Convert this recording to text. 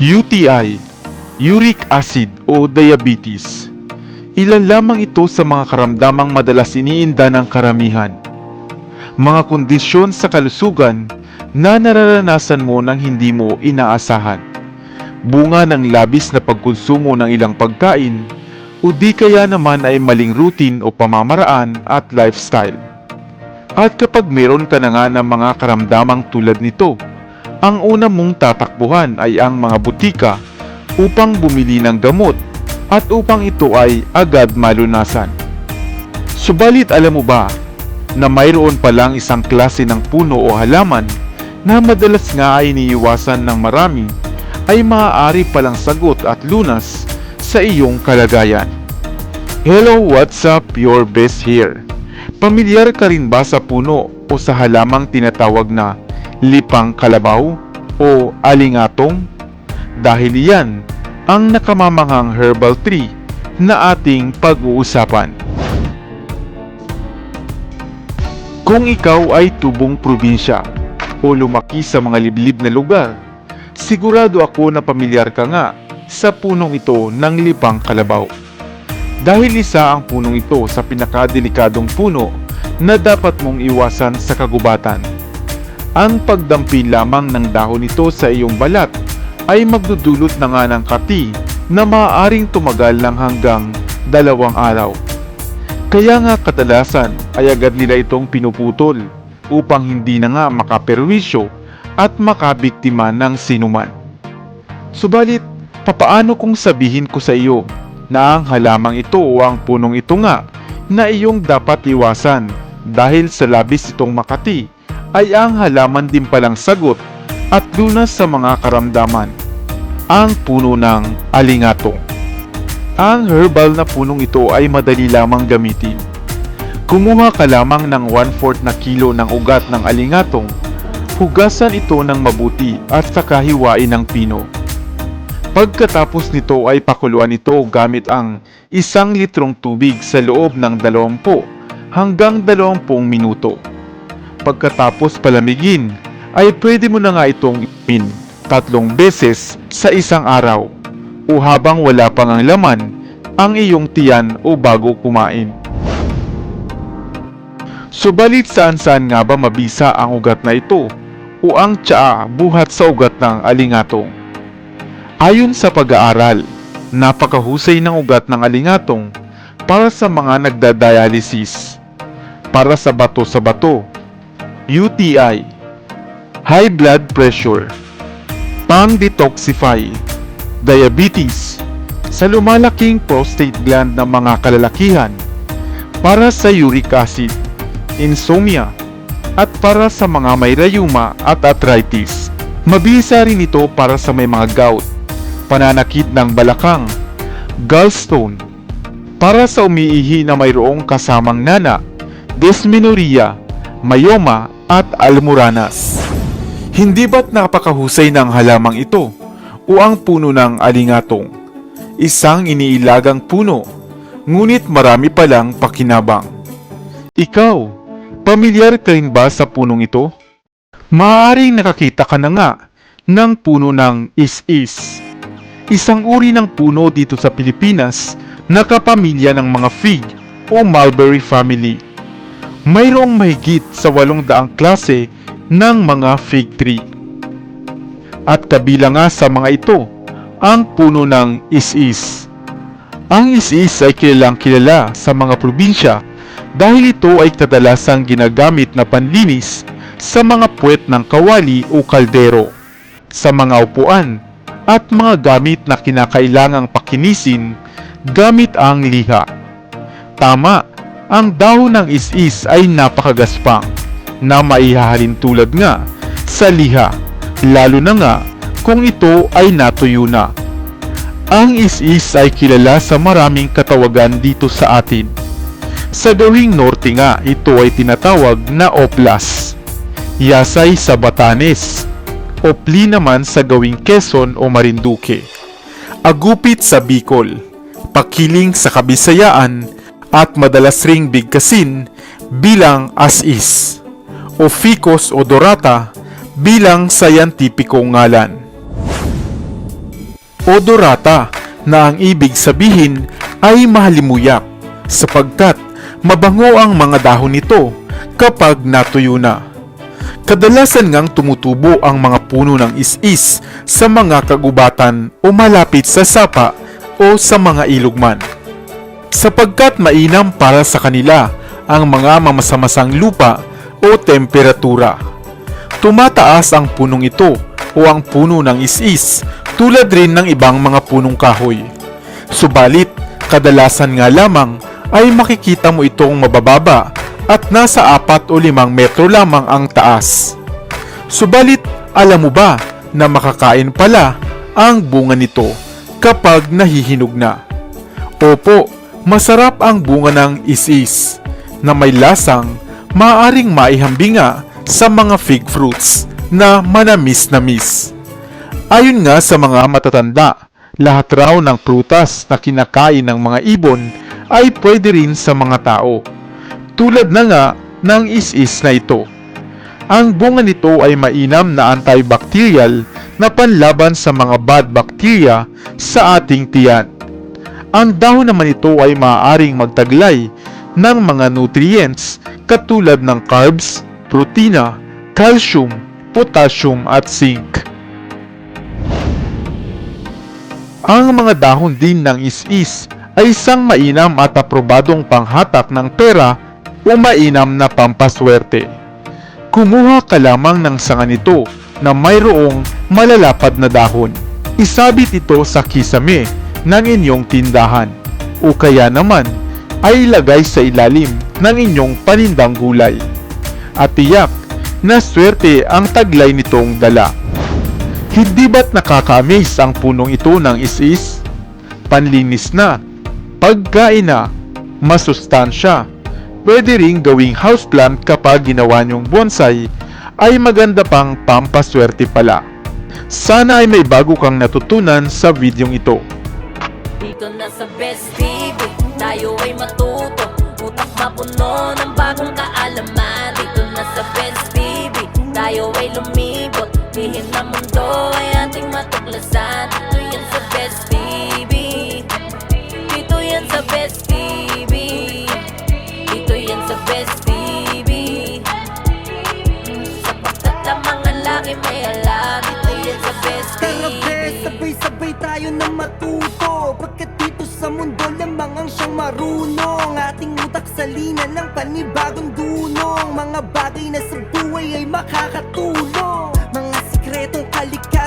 UTI, uric acid o diabetes. Ilan lamang ito sa mga karamdamang madalas iniinda ng karamihan. Mga kondisyon sa kalusugan na nararanasan mo nang hindi mo inaasahan. Bunga ng labis na pagkonsumo ng ilang pagkain o di kaya naman ay maling routine o pamamaraan at lifestyle. At kapag meron ka na nga ng mga karamdamang tulad nito, ang una mong tatakbuhan ay ang mga butika upang bumili ng gamot at upang ito ay agad malunasan. Subalit alam mo ba na mayroon palang isang klase ng puno o halaman na madalas nga ay iniiwasan ng marami ay maaari palang sagot at lunas sa iyong kalagayan. Hello, what's up? Your best here. Pamilyar ka rin ba sa puno o sa halamang tinatawag na lipang kalabaw o alingatong? Dahil yan ang nakamamanghang herbal tree na ating pag-uusapan. Kung ikaw ay tubong probinsya o lumaki sa mga liblib na lugar, sigurado ako na pamilyar ka nga sa punong ito ng lipang kalabaw. Dahil isa ang punong ito sa pinakadelikadong puno na dapat mong iwasan sa kagubatan. Ang pagdampi lamang ng dahon nito sa iyong balat ay magdudulot na nga ng kati na maaaring tumagal ng hanggang dalawang araw. Kaya nga kadalasan ay agad nila itong pinuputol upang hindi na nga makaperwisyo at makabiktima ng sinuman. Subalit, papaano kung sabihin ko sa iyo na ang halamang ito o ang punong ito nga na iyong dapat iwasan dahil sa labis itong makati ay ang halaman din palang sagot at lunas sa mga karamdaman. Ang puno ng alingatong. Ang herbal na punong ito ay madali lamang gamitin. Kumuha ka lamang ng 1/4 na kilo ng ugat ng alingatong, hugasan ito ng mabuti at saka hiwain ng pino. Pagkatapos nito ay pakuluan ito gamit ang isang litrong tubig sa loob ng 20 hanggang 20 minuto. Pagkatapos palamigin, ay pwede mo na nga itong ipin tatlong beses sa isang araw o habang wala pang ang laman ang iyong tiyan o bago kumain. Subalit saan-saan nga ba mabisa ang ugat na ito o ang tsaa buhat sa ugat ng alingatong? Ayon sa pag-aaral, napakahusay ng ugat ng alingatong para sa mga nagdadialysis, para sa bato sa bato, UTI, high blood pressure, pang-detoxify, diabetes, sa lumalaking prostate gland ng mga kalalakihan, para sa uric acid, insomnia, at para sa mga may rayuma at arthritis. Mabisa rin ito para sa may mga gout, pananakit ng balakang, gallstone, para sa umiihi na mayroong kasamang nana, dysmenorrhea, myoma at almoranas. Hindi ba't napakahusay ng halamang ito o ang puno ng alingatong? Isang iniilagang puno, ngunit marami palang pakinabang. Ikaw, pamilyar ka rin ba sa punong ito? Maaaring nakakita ka na nga ng puno ng is-is. Isang uri ng puno dito sa Pilipinas na kapamilya ng mga fig o mulberry family. Mayroong mahigit sa walong daang klase ng mga fig tree. At kabilang nga sa mga ito, ang puno ng is-is. Ang is-is ay kilalang kilala sa mga probinsya dahil ito ay kadalasang ginagamit na panlinis sa mga puwet ng kawali o kaldero, sa mga upuan, at mga gamit na kinakailangang pakinisin gamit ang liha. Tama, ang dahon ng is-is ay napakagaspang na maihahalin tulad nga sa liha, lalo na nga kung ito ay natuyo na. Ang is-is ay kilala sa maraming katawagan dito sa atin. Sa gawing norte nga, ito ay tinatawag na oplas. Yasay sa Batanes. Opli naman sa gawing Quezon o Marinduque. Agupit sa Bicol. Pakiling sa Kabisayaan at madalas ring bigkasin bilang as-is o ficus odorata bilang scientificong ngalan. o dorata na ang ibig sabihin ay mahalimuyak sapagkat mabango ang mga dahon nito kapag natuyo na. Kadalasan ngang tumutubo ang mga puno ng is-is sa mga kagubatan o malapit sa sapa o sa mga ilog man. Sapagkat mainam para sa kanila ang mga mamasamasang lupa o temperatura. Tumataas ang punong ito o ang puno ng is-is tulad rin ng ibang mga punong kahoy. Subalit, kadalasan nga lamang ay makikita mo itong mabababa at nasa apat o limang metro lamang ang taas. Subalit, alam mo ba na makakain pala ang bunga nito kapag nahihinog na? Opo, masarap ang bunga ng is-is na may lasang maaring maihambinga sa mga fig fruits na manamis-namis. Ayon nga sa mga matatanda, lahat raw ng prutas na kinakain ng mga ibon ay pwede rin sa mga tao. Tulad na nga ng is-is na ito. Ang bunga nito ay mainam na antibacterial na panlaban sa mga bad bacteria sa ating tiyan. Ang dahon naman ito ay maaaring magtaglay ng mga nutrients katulad ng carbs, protina, calcium, potassium at zinc. Ang mga dahon din ng is-is ay isang mainam at aprobadong panghatak ng pera o mainam na pampaswerte. Kumuha ka lamang ng sanga nito na mayroong malalapad na dahon. Isabit ito sa kisame ng inyong tindahan o kaya naman ay ilagay sa ilalim ng inyong panindang gulay. At tiyak na swerte ang taglay nitong dala. Hindi ba't nakaka-amaze ang punong ito ng is-is? Panlinis na, pagkain na, masustansya. Pwede ring gawing houseplant kapag ginawa niyong bonsai ay maganda pang pampaswerte pala. Sana ay may bago kang natutunan sa videong ito. Dito na sa Best TV Tayo ay matuto. Utak mapuno ng bagong kaalaman Dito na sa Best TV Tayo ay lumibot. Lihim na mundo ay ating matuklasan. Dito yan sa Best TV Dito yan sa Best TV Dito yan sa Best TV Sapagkat ang laki may alam Dito yan sa Best Tara TV bes, sabay-sabay tayo na matuto. Pagkat mundo lamang ang siyang marunong. Ating utak sa lina ng panibagong dunong. Mga bagay na sa buhay ay makakatulong. Mga sikretong kalikasan